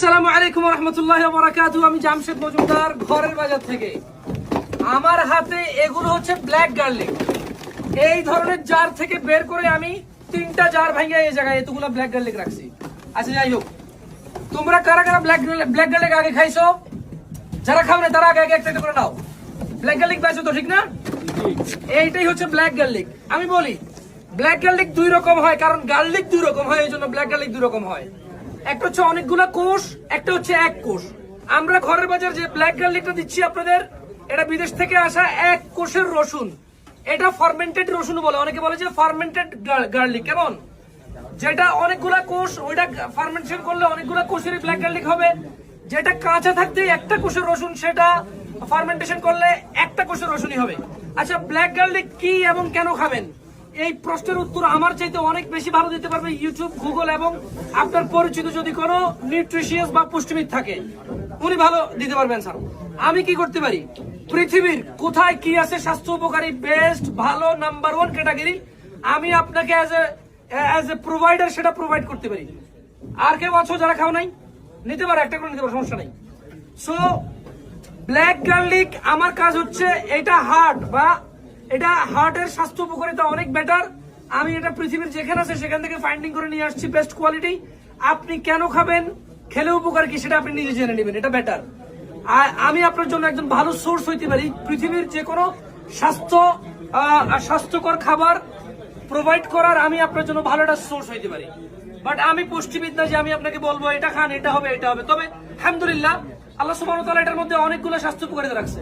আসসালামু আলাইকুম রহমতুল্লাহ বরাকাতু আমি জামশেদ মজুমদার ঘরের বাজার থেকে। আমার হাতে এগুলো হচ্ছে ব্ল্যাক গার্লিক এই ধরনের জার থেকে বের করে আমি তিনটা জার ভাঙিয়ে এই জায়গায় এতগুলো ব্ল্যাক গার্লিক রাখছি। আচ্ছা যাই হোক। তোমরা কারা কারা ব্ল্যাক ব্ল্যাক গার্লিক আগে খাইছো? যারা খাও না, তারা আগে আগে একটা করে নাও। ব্ল্যাক গার্লিক পাইছো তো, ঠিক না? এইটাই হচ্ছে ব্ল্যাক গার্লিক আমি বলি ব্ল্যাক গার্লিক দুই রকম হয়, কারণ গার্লিক দুই রকম হয়, এই জন্য ব্ল্যাক গার্লিক দুই রকম হয়। একটা হচ্ছে অনেকগুলা কোষ, একটা হচ্ছে এক কোষ। আমরা ঘরের বাজার যে ব্ল্যাক গার্লিকটা দিচ্ছি আপনাদের, এটা বিদেশ থেকে আসা এক কোষের রসুন। এটা ফার্মেন্টেড রসুন বলে, অনেকে বলে যে ফার্মেন্টেড গার্লিক কেমন? যেটা অনেকগুলা কোষ, ওইটা ফার্মেন্টেশন করলে অনেকগুলা কোষেরই ব্ল্যাক গার্লিক হবে। যেটা কাঁচা থাকতে একটা কোষের রসুন, সেটা ফার্মেন্টেশন করলে একটা কোষের রসুনই হবে। আচ্ছা ব্ল্যাক গার্লিক কি এবং কেন খাবেন? এই প্রশ্নের উত্তর আমার চাইতে অনেক বেশি ভালো দিতে পারবে ইউটিউব গুগল এবং আপনার পরিচিত যদি কোনো নিউট্রিশিয়াস বা পুষ্টিবিদ থাকে, উনি ভালো দিতে পারবেন স্যার আমি কি করতে পারি? পৃথিবীর কোথায় কি আছে স্বাস্থ্য উপকারী বেস্ট ভালো নাম্বার ওয়ান ক্যাটাগরি আমি আপনাকে as a as a provider সেটা প্রোভাইড করতে পারি। আর কেউ আছো যারা খাও নাই? নিতে পারো, একটা করে নিতে পারো, সমস্যা নাই। সো ব্ল্যাক গার্লিক আমার কাজ হচ্ছে এটা হার্ট বা এটা হার্টের স্বাস্থ্য উপকারিতা অনেক বেটার আমি এটা পৃথিবীর যেখানে আছে, সেখান থেকে ফাইন্ডিং করে নিয়ে আসছি বেস্ট কোয়ালিটি আপনি কেন খাবেন, খেলে উপকার কি সেটা আপনি নিজে জেনে নেবেন, এটা বেটার আমি আপনার জন্য একজন ভালো সোর্স হইতে পারি। পৃথিবীর যে কোনো স্বাস্থ্য স্বাস্থ্যকর খাবার প্রোভাইড করার আমি আপনার জন্য ভালো একটা সোর্স হইতে পারি। বাট আমি পুষ্টিবিদ না যে আমি আপনাকে বলব, এটা খান, এটা হবে এটা হবে। তবে আলহামদুলিল্লাহ, আল্লাহ তাআলা এটার মধ্যে অনেকগুলো স্বাস্থ্য উপকারিতা রাখছে।